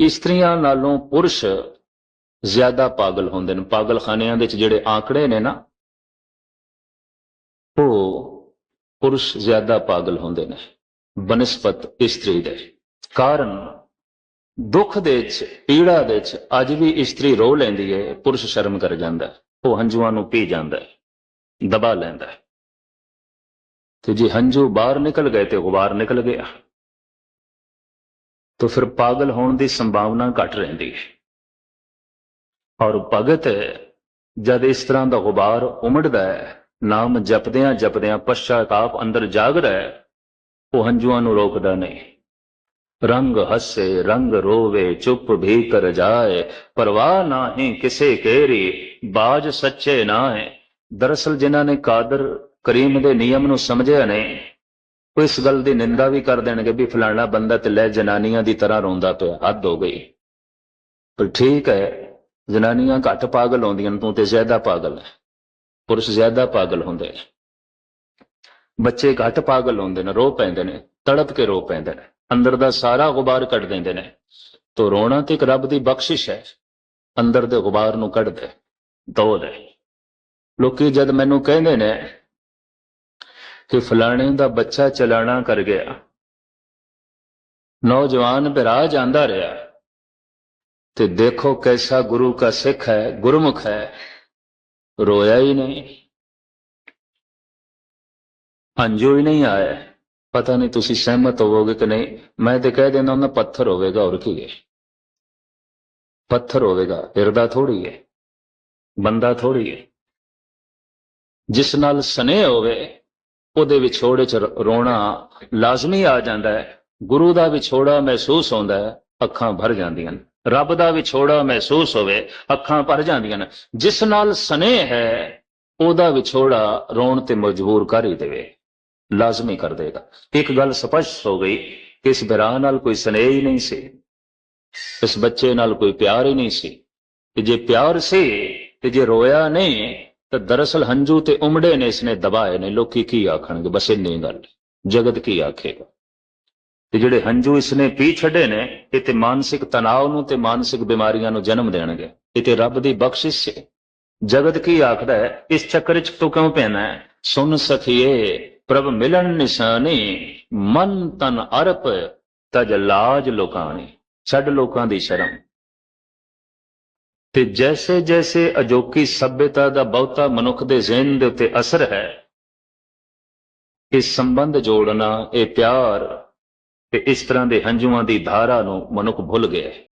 ਇਸਤਰੀਆਂ ਨਾਲੋਂ ਪੁਰਸ਼ ਜ਼ਿਆਦਾ ਪਾਗਲ ਹੁੰਦੇ ਨੇ। ਪਾਗਲਖਾਨਿਆਂ ਦੇ ਵਿੱਚ ਜਿਹੜੇ ਆંકੜੇ ਨੇ ਨਾ, ਉਹ ਪੁਰਸ਼ ਜ਼ਿਆਦਾ ਪਾਗਲ ਹੁੰਦੇ ਨੇ। ਬਨਸਪਤ ਇਸਤਰੀ ਦੇ। ਕਾਰਨ ਦੁੱਖ ਦੇ ਵਿੱਚ, ਪੀੜਾ ਦੇ ਵਿੱਚ ਅੱਜ ਵੀ ਇਸਤਰੀ ਰੋ ਲੈਂਦੀ ਹੈ ਪੁਰਸ਼ ਸ਼ਰਮ ਕਰ ਜਾਂਦਾ ਹੈ। ਉਹ ਹੰਝੂਆਂ ਨੂੰ ਪੀ ਜਾਂਦਾ ਹੈ, ਦਬਾ ਲੈਂਦਾ ਤੇ ਜੇ ਹੰਝੂ ਬਾਹਰ ਨਿਕਲ ਗਏ ਤੇ ਗੁਬਾਰ ਨਿਕਲ ਗਿਆ। ਤਾਂ ਫਿਰ ਪਾਗਲ ਹੋਣ ਦੀ ਸੰਭਾਵਨਾ ਘਟ ਰਹਿੰਦੀ ਹੈ ਔਰ ਭਗਤ ਜਦ ਇਸ ਤਰ੍ਹਾਂ ਦਾ ਗੁਬਾਰ ਉਮੜਦਾ ਹੈ ਨਾਮ ਜਪਦਿਆਂ ਜਪਦਿਆਂ ਪਛਤਾਪ ਅੰਦਰ ਜਾਗਦਾ ਹੈ ਉਹ ਹੰਝੂਆਂ ਨੂੰ ਰੋਕਦਾ ਨਹੀਂ ਰੰਗ ਹੱਸੇ ਰੰਗ ਰੋਵੇ ਚੁੱਪ ਵੀ ਕਰ ਜਾਏ ਪਰਵਾਹ ਨਾ ਨਾਹੀਂ ਕਿਸੇ ਕੇਰੀ ਬਾਜ ਸੱਚੇ ਨਾ ਹੈ ਦਰਅਸਲ ਜਿਨ੍ਹਾਂ ਨੇ ਕਾਦਰ ਕਰੀਮ ਦੇ ਨਿਯਮ ਨੂੰ ਸਮਝਿਆ ਨਹੀਂ ਉਹ ਇਸ ਗੱਲ ਦੀ ਨਿੰਦਾ ਵੀ ਕਰ ਦੇਣਗੇ ਵੀ ਫਲਾਣਾ ਬੰਦਾ ਤੇ ਲੈ ਜਨਾਨੀਆਂ ਦੀ ਤਰ੍ਹਾਂ ਰੋਂਦਾ ਪਿਆ ਹੱਦ ਹੋ ਗਈ। ਪਰ ਠੀਕ ਹੈ ਜਨਾਨੀਆਂ ਘੱਟ ਪਾਗਲ ਹੁੰਦੀਆਂ ਨੇ, ਤੂੰ ਤੇ ਜ਼ਿਆਦਾ ਪਾਗਲ ਹੈ। ਪੁਰਸ਼ ਜ਼ਿਆਦਾ ਪਾਗਲ ਹੁੰਦੇ ਨੇ। ਬੱਚੇ ਘੱਟ ਪਾਗਲ ਹੁੰਦੇ ਨੇ ਰੋ ਪੈਂਦੇ ਨੇ ਤੜਪ ਕੇ ਰੋ ਪੈਂਦੇ ਨੇ। ਅੰਦਰ ਦਾ ਸਾਰਾ ਗੁਬਾਰ ਕੱਢ ਦਿੰਦੇ ਨੇ। ਤੋ ਰੋਣਾ ਤੇ ਇੱਕ ਰੱਬ ਦੀ ਬਖਸ਼ਿਸ਼ ਹੈ। ਅੰਦਰ ਦੇ ਗੁਬਾਰ ਨੂੰ ਕੱਢ ਦੇ ਦੋ ਦੇ। ਲੋਕੀ ਜਦ ਮੈਨੂੰ ਕਹਿੰਦੇ ਨੇ ਕਿ ਫਲਾਣੇ ਦਾ ਬੱਚਾ ਚਲਾਣਾ ਕਰ ਗਿਆ। ਨੌਜਵਾਨ ਬਿਰਾ ਜਾਂਦਾ ਰਿਹਾ। ਤੇ ਦੇਖੋ ਕੈਸਾ ਗੁਰੂ का ਸਿੱਖ ਹੈ, ਗੁਰਮੁਖ ਹੈ। ਰੋਇਆ ਹੀ ਨਹੀਂ। ਹੰਝੂ ਹੀ ਨਹੀਂ ਆਇਆ। ਪਤਾ ਨਹੀਂ ਤੁਸੀਂ ਸਹਿਮਤ ਹੋਵੋਗੇ ਕਿ ਨਹੀਂ। ਮੈਂ ਤੇ ਕਹਿ ਦਿੰਦਾ ਉਹਨਾਂ ਪੱਥਰ ਹੋਵੇਗਾ, ਹੋਰ ਕੀ ਹੈ। ਪੱਥਰ ਹੋਵੇਗਾ ਹਿਰਦਾ ਥੋੜੀ ਹੈ। ਬੰਦਾ ਥੋੜੀ ਹੈ। ਜਿਸ ਨਾਲ ਸਨੇਹ ਹੋਵੇ ਉਹਦੇ ਵਿਛੋੜੇ ਚ ਰੋਣਾ ਲਾਜ਼ਮੀ ਆ ਜਾਂਦਾ ਹੈ। ਗੁਰੂ ਦਾ ਵਿਛੋੜਾ ਮਹਿਸੂਸ ਹੁੰਦਾ ਹੈ, ਅੱਖਾਂ ਭਰ ਜਾਂਦੀਆਂ ਨੇ। ਰੱਬ ਦਾ ਵਿਛੋੜਾ ਮਹਿਸੂਸ ਹੋਵੇ, ਅੱਖਾਂ ਭਰ ਜਾਂਦੀਆਂ ਨੇ। ਜਿਸ ਨਾਲ ਸਨੇਹ ਹੈ, ਉਹਦਾ ਵਿਛੋੜਾ ਰੋਣ ਤੇ ਮਜਬੂਰ ਕਰ ਹੀ ਦੇਵੇ, ਲਾਜ਼ਮੀ ਕਰ ਦੇਗਾ। ਇੱਕ ਗੱਲ ਸਪਸ਼ਟ ਹੋ ਗਈ ਕਿ ਇਸ ਬਿਰਾਹ ਨਾਲ ਕੋਈ ਸਨੇਹ ਹੀ ਨਹੀਂ ਸੀ। ਇਸ ਬੱਚੇ ਨਾਲ ਕੋਈ ਪਿਆਰ ਹੀ ਨਹੀਂ ਸੀ। ਤੇ ਜੇ ਪਿਆਰ ਸੀ, ਤੇ ਜੇ ਰੋਇਆ ਨਹੀਂ ਤਾਂ ਦਰਅਸਲ ਹੰਝੂ ਤੇ ਉਮੜੇ ਨੇ ਇਸਨੇ ਦਬਾਏ ਨੇ, ਲੋਕੀ ਕੀ ਆਖਣਗੇ? ਬਸ ਇੰਨੀ ਗੱਲ, ਜਗਤ ਕੀ ਆਖੇਗਾ? ਤੇ ਜਿਹੜੇ ਹੰਝੂ ਇਸਨੇ ਪੀ ਛੱਡੇ ਨੇ, ਇਹ ਤੇ ਮਾਨਸਿਕ ਤਣਾਅ ਨੂੰ ਤੇ ਮਾਨਸਿਕ ਬਿਮਾਰੀਆਂ ਨੂੰ ਜਨਮ ਦੇਣਗੇ। ਇਹ ਤੇ ਰੱਬ ਦੀ ਬਖਸ਼ਿਸ਼ ਹੈ ਜਗਤ ਕੀ ਆਖਦਾ ਹੈ? ਇਸ ਚੱਕਰ ਚ ਤੂੰ ਕਿਉਂ ਪੈਣਾ ਹੈ? ਸੁਣ ਸਖੀਏ, ਪ੍ਰਭ ਮਿਲਣ ਨਿਸ਼ਾਨੀ, ਮਨ ਤਨ ਅਰਪ, ਤਜ ਲਾਜ ਲੋਕਾਣੀ। ਛੱਡ ਲੋਕਾਂ ਦੀ ਸ਼ਰਮ। ਤੇ ਜੈਸੇ ਜੈਸੇ ਅਜੋਕੀ ਸਭਿਅਤਾ ਦਾ ਬਹੁਤਾ ਮਨੁੱਖ ਦੇ ਜ਼ਿਹਨ ਦੇ ਉੱਤੇ ਅਸਰ ਹੈ ਇਹ ਸੰਬੰਧ ਜੋੜਨਾ ਇਹ ਪਿਆਰ ਤੇ ਇਸ ਤਰ੍ਹਾਂ ਦੇ ਹੰਝੂਆਂ ਦੀ ਧਾਰਾ ਨੂੰ ਮਨੁੱਖ ਭੁੱਲ ਗਿਆ ਹੈ।